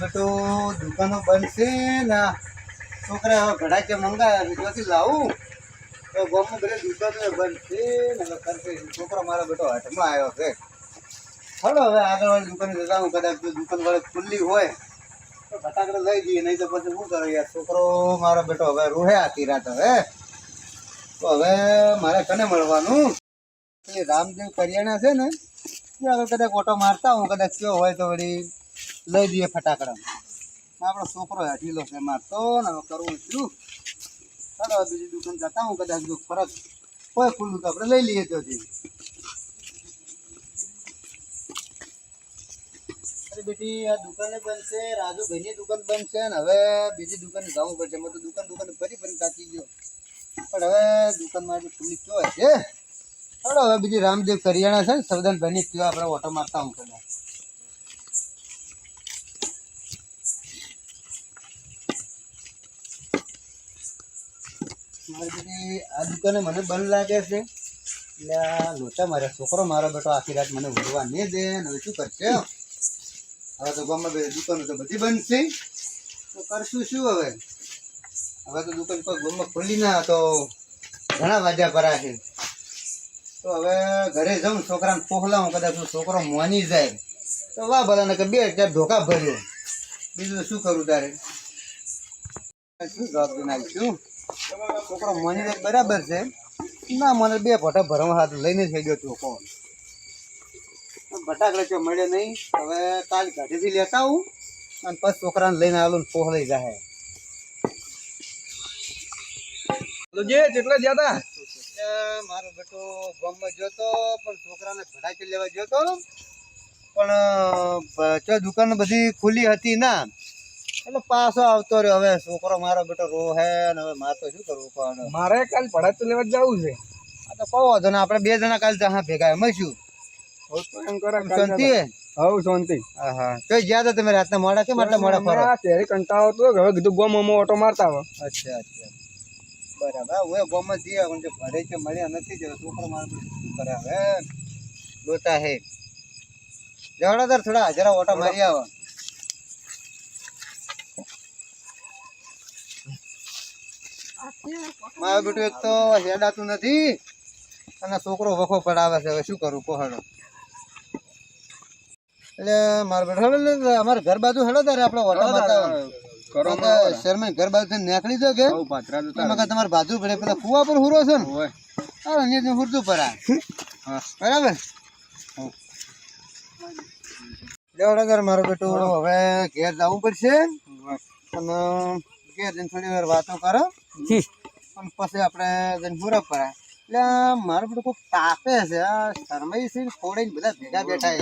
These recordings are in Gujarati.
બેટો દુકાનો બંધ છે ને છોકરા હવે ઘડા કે મંગાયા છે લાવું. તો ગામમાં બધે દુકાનો બંધ છે ને છોકરો મારો બેટો હાથમાં આવ્યો છે. ચાલો હવે આગળ વાળી દુકાને જતા કદાચ દુકાન વાળી ખુલ્લી હોય, તો ફટાકડે લઈ જઈએ, નહીં તો પછી શું કરો યાર? છોકરો મારો બેટો હવે રૂહે આખી રાત હવે. તો હવે મારે કને મળવાનું. એ રામદેવ કરિયાણા છે ને, એ હવે કદાચ ઓટો મારતા હું કદાચ કયો હોય તો વળી લઈ દઈએ ફટાકડા. આપણો છોકરો હેઠીલો છે મારતો ને કરવું શું ચાલો બીજી દુકાન જતા હું કદાચ જો ફરક હોય ખુલ્લું તો આપણે લઈ લઈએ તો અરે બેટી, આ દુકાને બંધ છે રાજુભાઈની દુકાન બંધ છે ને, હવે બીજી દુકાને જવું પડશે. મેં દુકાન દુકાન ફરી પણ હવે દુકાનમાં આજે ખુલ્લી ચો છે? ચાલો હવે બીજી રામદેવ કરિયાણા છે ને સવદાનભાઈની કયો આપણે ઓટો મારતા હું કદાચ મારી આ દુકાને મને બંધ લાગે છે. એટલે આ લોચા મારે, છોકરો મારો બેટો આખી રાત મને ઉડવા નહીં દે ને હવે શું કરશે? હવે તો ગામમાં દુકાનો તો બધી બંધ છે. તો કરશું શું હવે? હવે તો દુકાન કોઈ ગુમમાં ખુલ્લી ના તો ઘણા વાજા પરા છે. તો હવે ઘરે જાઉં, છોકરાને પોખલાવું કદાચ છોકરો મોની જાય. તો વાહ ને કે બે ચાર ધોકા ભર્યો. બીજું શું કરું તારે? શું જવાબ આવીશું છોકરો મોની જાય, બરાબર છે. ના, મને બે ભટા ભરવા હાથ લઈને થઈ ગયો ચોખો ભટાકડે તો મળે નહીં. હવે કાલ ગાડીથી લેતા આવું અને પછી છોકરાને લઈને આવું પોહ લઈ જાય જે જેટલા એટલે મારો બેટો ગામમાં જોતો પણ છોકરાને ભડાકી લેવા જોતો પણ ચો દુકાન બધી ખુલ્લી હતી ના. એટલે પાછો આવતો રહ્યો. હવે છોકરો મારો બેટો રોહે ને હવે મારે તો શું કરવું પણ. મારે કાલ ભડાચ લેવા જવું છે. આ તો કહો તો ને આપણે બે જણા કાલ ત્યાં ભેગા મળીશું. શાંતિ? હવ શાંતિ. હા હા. તો જ્યાં હતા તમે રાતના મોડા કેમ આટલા મોડા ફરો? કંટાળો હતો હવે કીધું ગોમ ઓટો મારતા આવો. અચ્છા અચ્છા. બરાબર. હવે ગોમાં જઈ આવું જે ભરે છે મળ્યા નથી જરા છોકરો મારો શું કરે હવે? લોચા હે. જવાડો તાર થોડા જરા ઓટા મારી આવો. મારો બેટો એક તો હેડાતું નથી. અને છોકરો વખો પડાવે છે. હવે શું કરું? કોહડો એટલે મારો બેટો અમારે ઘર બાજુ હેડો તારે આપણે ઓટા મારતા કરો શહેરમાં ઘર બાજુ નીકળી જો કે? હવ પાત્રા તો એમાં કાં તમારે બાજુ પડે પેલા કુવા પર હુરો છે ને? અરે અહીંયા હુરતું પરા હા. બરાબર? દેવડાગર મારો બેટો. હવે ઘેર જવું પડશે. અને ઘેર જઈને થોડી વાર વાતો કરો. અને પછી આપણે જઈને પૂરા પરા એટલે મારો બેટો કોઈ તાપે છે શરમાઈ છે બધા ભેગા બેઠા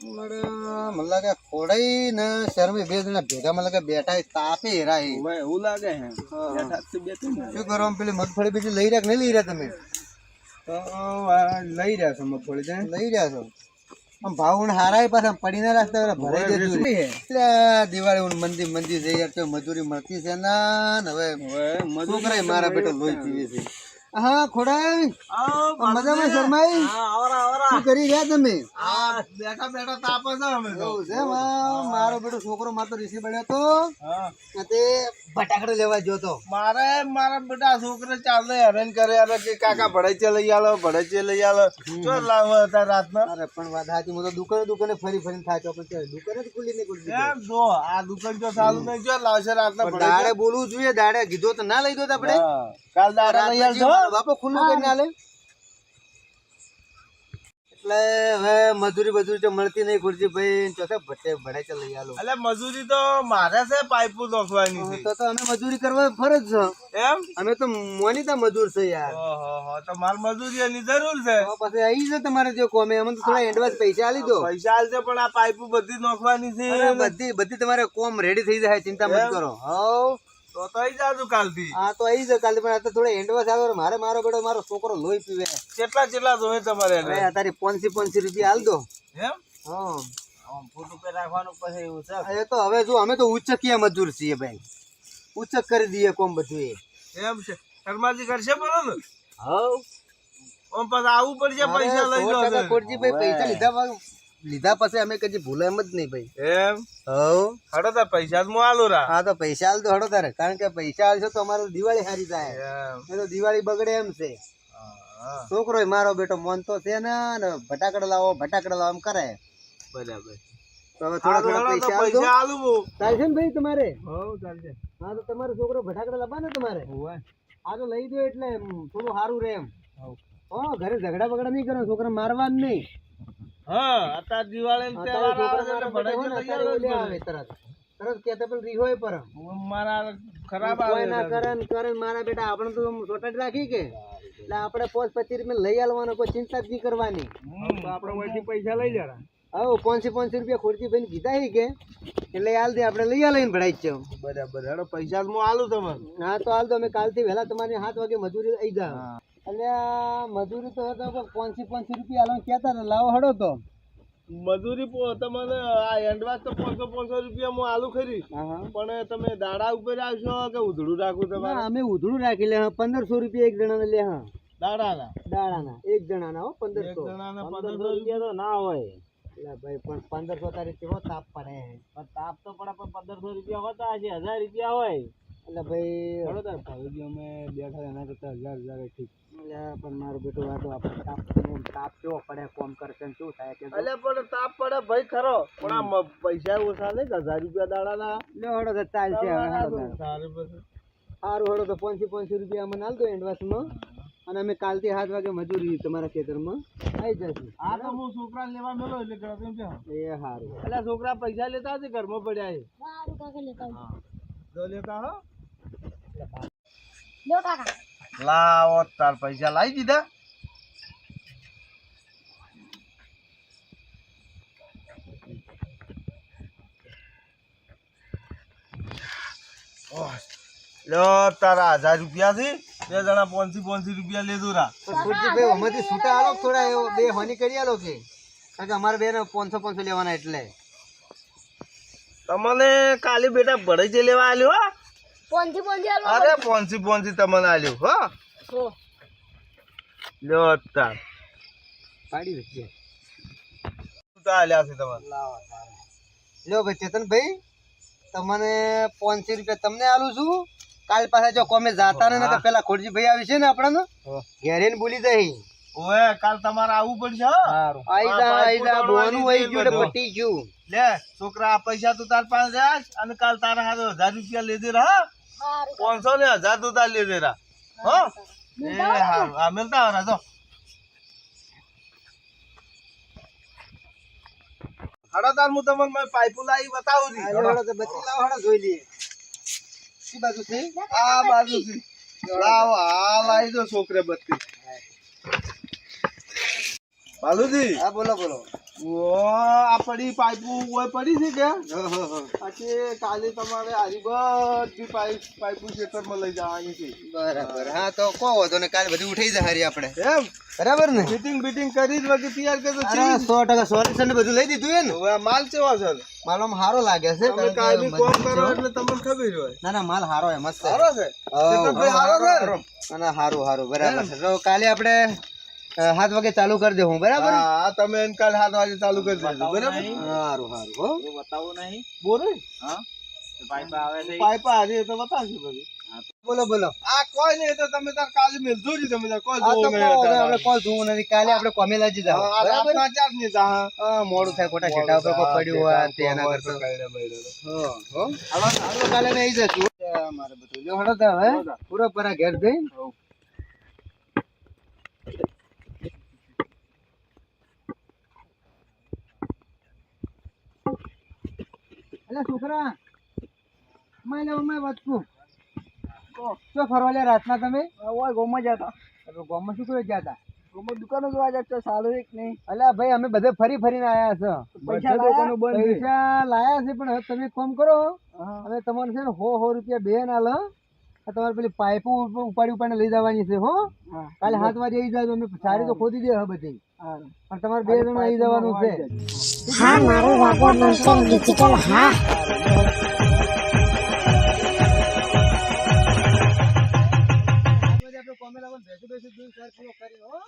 મને લાગે ખોડાઈ ને શરમાઈ બે જણા ભેગા મને લાગે બેઠા તાપે હેરા એવું લાગે હે? હા. બેઠા જ છે બે ત્રણ શું કરો પેલી મગફળી બીજી લઈ રહ્યા કે નહીં લઈ રહ્યા તમે? લઈ રહ્યા છો મગફળી લઈ રહ્યા છો. આમ ભાવ હારા પાછા પડી ના રાખતા ભરાઈ જતું. એટલે દિવાળી મંદિર મંદિર જઈ યાર તો મજૂરી મળતી છે ના હવે મજૂરી મારા બેટો લોહી પીવે છે. હા ખોડાઈ મજામાં શરમાઈ? શું કરી રહ્યા તમે? બેઠા બેઠા તાપે છે અમે એવું છે મારો બેટો છોકરો માતો ઋષિ બન્યો તો. હા. તે બટાકડો લેવા ગયો તો. મારે મારા બેટા છોકરો ચાલે હેરાન કરે કે કાકા ભડાઈ લઈ આલો ભડાઈ લઈ આલો. ચો લાવો હતા રાતના? અરે પણ વાત સાચી હું તો દુકાને દુકાને ફરી ફરીને થાક્યો પણ ચાલ, દુકાને જ ખુલ્લી નહીં ખુલી જો આ દુકાન જો ચાલુ નહીં જો લાવશે રાતના દાડે બોલવું જોઈએ દાડે કીધો તો ના લઈ દો આપણે. હા. કાલ દાડા લઈ આવજો. બાપો ખુલ્લું કરીને આલે. એટલે હવે મજૂરી મજૂરી તો મળતી નહીં ખુરશી ભાઈ. ચોથે ભટ્ટે ભડે ચાલ લઈ આલો. એટલે મજૂરી તો મારે છે પાઇપો નોખવાની તો તો અમે મજૂરી કરવા ફરજ છે. એમ? અમે તો મોનીતા મજૂર છે યાર. ઓહો તો માર મજૂરી એની જરૂર છે. તો પછી આવી છે તમારે જે કોમે. અમે તો થોડા એડવાન્સ પૈસા આલી દો. પૈસા આલશે પણ આ પાઇપો બધી નોખવાની છે. બધી બધી તમારે કોમ રેડી થઈ જાય ચિંતા મત કરો. હવ. તો તો આવી જાજુ કાલથી. હા તો આવી જાય કાલથી પણ આ તો થોડા એડવાન્સ આવે મારે મારો બેટો મારો છોકરો લોહી પીવે. કેટલા કેટલા જોઈએ તમારે હવે તારી પોનસી પોનસી રૂપિયા હાલ દો. એમ? હા. રાખવાનું પછી એવું છે? એ તો હવે જો અમે તો ઉચ્ચકીય મજૂર છીએ ભાઈ. ઉચ્ચક કરી દઈએ કોમ બધું એમ છે. શર્માજી કરશે ને? હવ. પછી આવવું પડશે પૈસા લઈ લો પૈસા લીધા લીધા પછી અમે કદી ભૂલે એમ જ નહીં ભાઈ. એમ? હવ. હડો તાર પૈસા જ હું રા. હા તો પૈસા હાલ તો હડો તારે. કારણ કે પૈસા હાલશો તો અમારું દિવાળી સારી થાય. એ તો દિવાળી બગડે એમ છે. છોકરો મારો બેટો મન તો છે ને ભટાકડા લાવો ભટાકડા લાવો એમ કરે. બરાબર. તો હવે થોડા થોડા પૈસા આલું ચાલશે ને ભાઈ તમારે? હવ ચાલશે. હા તો તમારો છોકરો ભટાકડા લાવવા ને તમારે? આ તો લઈ દો એટલે થોડું સારું રહે એમ. હા ઘરે ઝઘડા બગડા નહીં કરો છોકરા મારવા જ નહીં. હા અત્યારે દિવાળી તહેવાર આવે છે એટલે ભડાઈ ને લઈ અત્યારે આવવું ઓલે આવે તરત તરત કહેતા પેલું રીહોય પર મારા ખરાબ આવે ના કરે ને મારા બેટા આપણે તો સોટાડી રાખી કે. એટલે આપણે પોચ પચીસ રૂપિયા લઈ આવવાનો કોઈ ચિંતા જ નહીં કરવાની. આપણે પૈસા લઈ જરા. હવે પાંચસો પાંચસો રૂપિયા ખોરજી ભાઈ કીધા હી કે. એટલે હાલ દે આપણે લઈ આવીને ભરાઈ છે બરાબર હેડો પૈસા તો હું આલું તમને હા તો હાલ તો અમે કાલથી વહેલા તમારી સાત વાગે મજૂરી આવી જા આ મજૂરી તો પાંચસી પાંચસો પાંચસો રૂપિયા હાલવા કહેતા હતા લાવો હડો તો. મજૂરી તમને આ એડવાન્સ તો પાંચસો પાંચસો રૂપિયા હું આલુ ખરી. હા હા. પણ તમે દાડા ઉપર આવશો કે ઉધડું રાખું તમારે? અમે ઉધડું રાખી લે હા પંદરસો રૂપિયા એક જણાને લે હા. દાડાના? દાડાના એક જણાના હો એક પંદરસો પંદરસો પંદરસો રૂપિયા તો ના હોય. એટલે ભાઈ પણ પંદરસો તારીખ કેવો તાપ પડે? તાપ તો પડે પણ પંદરસો રૂપિયા હોતા હશે હજાર રૂપિયા હોય. એટલે ભાઈ ચલો ભાઈ અમે બેઠા એના કરતા હજાર હજાર ઠીક. એટલે પણ મારું બેટું આ આપણે તાપ તાપ કેવો પડે કોમ કરશે ને શું થાય કે એટલે પણ તાપ પડે ભાઈ ખરો. પણ આ પૈસા ઓછા નહીં હજાર રૂપિયા દાડાના. લે હળો તો ચાલશે હળો. સારું હળો તો પાંચસો પાંચસો રૂપિયા અમે હાલ દો એડવાન્સમાં. અને અમે કાલથી સાત વાગે મજૂરી તમારા ખેતરમાં. આવી જશે. આ તો હું છોકરા લેવા મેલો એટલે ઘરે કેમ? છે એ સારું એટલે છોકરા પૈસા લેતા હશે ઘરમાં પડ્યા છે. જો લેતા હો. લાવો તાર પૈસા લાવી દીધા. ઓહ, તારા હજાર રૂપિયા છે બે જણા પોનસી પોનસી રૂપિયા લીધું રા. અમારથી છૂટા આલો થોડા એવો બે હોની કરી આલો કે? કારણ કે અમારે બેને પાંચસો પાંચસો લેવાના એટલે. તમને કાલે બેટા ભડે જે લેવા આલ્યો પોંજી આલો અરે પોનસી પોનસી તમને આલ્યો હો? હો. લ્યો તા પાડી વચ્ચે તો આલ્યા છે તમને લ્યો ભાઈ ચેતનભાઈ તમને પોંચી રૂપિયા તમને આલું છું. કાલ પાછા જો કોમે જાતા ને તો પેલા ખોડજી ભાઈ આવી છે ને આપણને ઘેરે ને બોલી જઈ ઓએ કાલ તમારે આવવું પડશે હો. આઈ જા આઈ જા બોનું વહી ગયું ને પટી ગયું. લે છોકરા આ પૈસા તું તાર પાસે અને કાલ તારા હાથે હજાર રૂપિયા લેજે રહા પાંચસો ને હજાર તું તાર લેજે રહા હો? એ હારું હા મિલતા હો જો. હડો તાર હું તમને મેં પાઇપો લાવી બતાવું છું. હાલો, હાલો, તો બત્તી લાવો હાલો જોઈ લઈએ. કઈ બાજુ છે? આ બાજુ થી લાવો આ લાવી દો છોકરે બત્તી બાલુજી. હા બોલો બોલો. આ પડી પાઇપો ઓય પડી છે કે? હો, હો, હો. આજે કાલે તમારે આરી બધી પાઇપ પાઇપો ખેતરમાં લઈ જવાની છે. બરાબર. હા તો કો વાંધો ને કાલે બધી ઉઠી જાય હારી આપણે. એમ? બરાબર ને? ફિટિંગ બિટિંગ કરી જ વગર તૈયાર કરતો છે સો ટકા સોલ્યુશન બધું લઈ દીધું હે ને? હવે માલ કેવો છે? માલ સારો લાગે છે. તમે કારણ કે કોમ કરો એટલે તમને ખબર હોય. ના ના માલ સારો એમ મસ્ત સારો છે? સારો છે? ને? ના ના સારું સારું બરાબર છે. તો કાલે આપણે સાત વાગે ચાલુ કરી દેવું બરાબર? હા તમે કાલ સાત વાગે ચાલુ કરી દેજો બરાબર? સારું સારું હો. બતાવો નહીં. બોલે હા? પાઇપ આવે છે પાઇપ આવે તો બતાવજો બધું બોલો બોલો. આ કોઈ નહીં તો તમે તાર કાલે મિલજો જ તમે તાર કોઈ નહીં. આપણે જોવું નથી કાલે આપણે કોમેલા લાગી જાવ બરાબર? રાતના ચારની જા, મોડું થાય ખોટા છેટા ઉપર કોઈ પડ્યું હોય તે એના કરતા. કઈડે બઈડે. હો, હો. હાલો, કાલે મેં જશું મારે બધું હવે પૂરો પરા ઘેર જઈ અલા છોકરા. અમાય લે મેં વાંચકું તો ફરવા લે રાતના તમે? ઓય ગોમાં જતા ગોમાં શું કરવા જતા ગોમાં દુકાનો જોવા જતા સારું એક નહીં. અલ્યા ભાઈ અમે બધે ફરી ફરીને આયા છે. પૈસા દુકાનો બંધ પૈસા લાયા છે પણ તમે કામ કરો. હવે તમારે છે ને હો હો રૂપિયા બે ના લો. તમારે પેલી પાઇપો ઉપાડી ઉપાડીને લઈ જવાની છે હો? કાલે હાથમાં આવી જાય અમે સારી તો ખોદી દે બધી. પણ તમારે બે જણા આવી જવાનું છે. હા મારું વાગો મંત્ર ડિજિટલ હા. બેસી બેસી દૂર સર કરી હો.